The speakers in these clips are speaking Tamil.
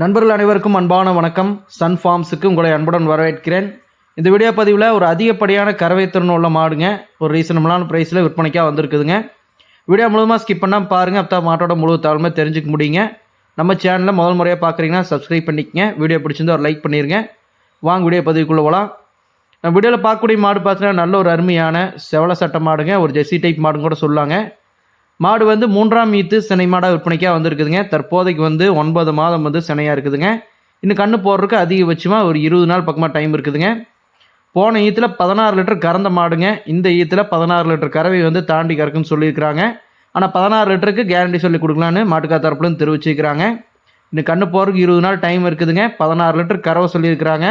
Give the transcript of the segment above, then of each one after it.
நண்பர்கள் அனைவருக்கும் அன்பான வணக்கம். சன் ஃபார்ம்ஸுக்கு உங்களை அன்புடன் வரவேற்கிறேன். இந்த வீடியோ பதிவில் ஒரு அதிகப்படியான கறவை திறன் உள்ள மாடுங்க ஒரு ரீசனபிளான ப்ரைஸில் விற்பனைக்காக வந்திருக்குதுங்க. வீடியோ முழுவதுமாக ஸ்கிப் பண்ணால் பாருங்கள் அப்போ மாட்டோட முழு தகவலுமே தெரிஞ்சுக்க முடியுங்க. நம்ம சேனலில் முதல் முறையாக பார்க்குறீங்கன்னா சப்ஸ்கிரைப் பண்ணிக்கங்க. வீடியோ பிடிச்சிருந்தா ஒரு லைக் பண்ணிடுங்க வாங்க வீடியோ பதிவுக்குள்ளே போகலாம் நம்ம வீடியோவில் பார்க்கக்கூடிய மாடு பார்த்தீங்கன்னா நல்ல ஒரு அருமையான செவல சட்டை மாடுங்க. ஒரு ஜெர்சி டைப் மாடுன்னு கூட சொல்லாங்க. மாடு வந்து மூன்றாம் ஈத்து சினை மாடாக விற்பனைக்காக வந்திருக்குதுங்க. தற்போதைக்கு வந்து ஒன்பது மாதம் வந்து சினையாக இருக்குதுங்க. இன்னும் கண்ணு போடுறதுக்கு அதிகபட்சமாக ஒரு இருபது நாள் பக்கமாக டைம் இருக்குதுங்க. போன ஈத்தில் பதினாறு லிட்டர் கறந்த மாடுங்க. இந்த ஈத்தில் பதினாறு லிட்டர் கறவை வந்து தாண்டி கறக்குன்னு சொல்லியிருக்கிறாங்க. ஆனால் பதினாறு லிட்டருக்கு கேரண்டி சொல்லி கொடுக்கலான்னு மாட்டுக்கா தரப்புலன்னு தெரிவிச்சிருக்கிறாங்க. இன்னும் கண்ணு போகிறதுக்கு இருபது நாள் டைம் இருக்குதுங்க. பதினாறு லிட்டர் கறவை சொல்லியிருக்கிறாங்க.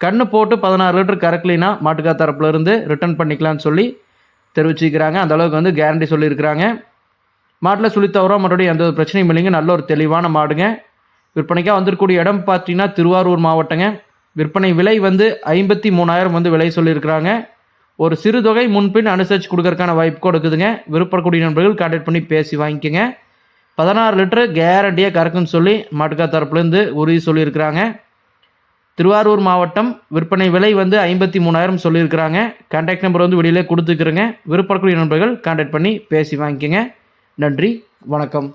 கண்ணு போட்டு பதினாறு லிட்டர் கறக்கலைன்னா மாட்டுக்கா தரப்புலேருந்து ரிட்டர்ன் பண்ணிக்கலாம்னு சொல்லி தெரிவிச்சிருக்கிறாங்க. அந்த அளவுக்கு வந்து கேரண்டி சொல்லியிருக்கிறாங்க. மாட்டில் சுழி தவிர மறுபடியும் எந்த ஒரு பிரச்சனையும் இல்லைங்க. நல்ல ஒரு தெளிவான மாடுங்க. விற்பனைக்காக வந்திருக்கக்கூடிய இடம் பார்த்தீங்கன்னா திருவாரூர் மாவட்டங்க. விற்பனை விலை வந்து ஐம்பத்தி மூணாயிரம் வந்து விலை சொல்லியிருக்கிறாங்க. ஒரு சிறு தொகை முன்பின் அனுசரித்து கொடுக்கறதுக்கான வாய்ப்பு கொடுக்குதுங்க விருப்பக்கூடிய நண்பர்கள் கான்டாக்ட் பண்ணி பேசி வாங்கிக்கோங்க. பதினாறு லிட்டரு கேரண்டியாக கறக்குன்னு சொல்லி மாட்டுக்கா தரப்புலேருந்து உறுதி சொல்லியிருக்கிறாங்க. திருவாரூர் மாவட்டம் விற்பனை விலை வந்து ஐம்பத்தி மூணாயிரம் சொல்லியிருக்கிறாங்க. கான்டாக்ட் நம்பர் வந்து வெளியிலே கொடுத்துக்கிறேங்க. விருப்பக்கூடிய நண்பர்கள் கான்டாக்ட் பண்ணி பேசி வாங்கிக்கோங்க. நன்றி வணக்கம்.